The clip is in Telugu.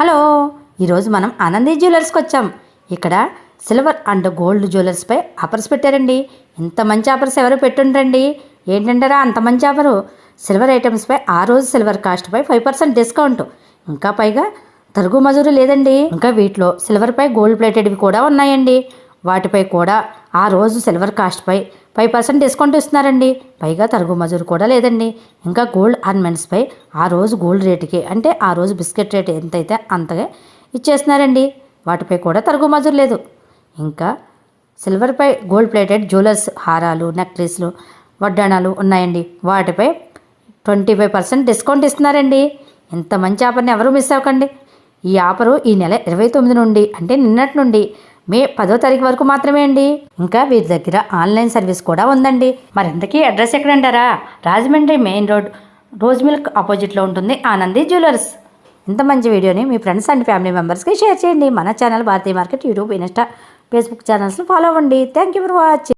హలో ఈరోజు మనం ఆనంది జ్యువెలర్స్కి వచ్చాం. ఇక్కడ సిల్వర్ అండ్ గోల్డ్ జ్యువెలర్స్పై ఆఫర్స్ పెట్టారండి. ఇంత మంచి ఆఫర్స్ ఎవరు పెట్టుండ్రండి? ఏంటంటారా అంత మంచి ఆఫరు? సిల్వర్ ఐటమ్స్పై ఆ రోజు సిల్వర్ కాస్ట్పై ఫైవ్ పర్సెంట్ డిస్కౌంట్. ఇంకా పైగా తరుగు మజూరు లేదండి. ఇంకా వీటిలో సిల్వర్పై గోల్డ్ ప్లేటెడ్వి కూడా ఉన్నాయండి. వాటిపై కూడా ఆ రోజు సిల్వర్ కాస్ట్పై ఫైవ్ పర్సెంట్ డిస్కౌంట్ ఇస్తున్నారండి. పైగా తరుగు మజూరు కూడా లేదండి. ఇంకా గోల్డ్ ఆర్నమెంట్స్పై ఆ రోజు గోల్డ్ రేటుకి అంటే ఆ రోజు బిస్కెట్ రేట్ ఎంతైతే అంతగా ఇచ్చేస్తున్నారండి. వాటిపై కూడా తరుగు మజూరు లేదు. ఇంకా సిల్వర్పై గోల్డ్ ప్లేటెడ్ జ్యువెలర్స్ హారాలు నెక్లెస్లు వడ్డాణాలు ఉన్నాయండి. వాటిపై ట్వంటీ ఫైవ్ పర్సెంట్ డిస్కౌంట్ ఇస్తున్నారండి. ఇంత మంచి ఆఫర్ని ఎవరు మిస్ అవ్వకండి. ఈ ఆఫరు ఈ నెల ఇరవై తొమ్మిది నుండి అంటే నిన్నటి నుండి మే పదో తారీఖు వరకు మాత్రమే అండి. ఇంకా వీరి దగ్గర ఆన్లైన్ సర్వీస్ కూడా ఉందండి. మరింతకీ address ఎక్కడంటారా? Rajahmundry main road rose milk ఆపోజిట్లో ఉంటుంది ఆనంది జ్యువెలర్స్. ఇంత మంచి వీడియోని మీ ఫ్రెండ్స్ అండ్ ఫ్యామిలీ మెంబర్స్కి షేర్ చేయండి. మన channel Bharatiya market YouTube Insta Facebook ఛానల్స్ని follow అవ్వండి. Thank you for watching.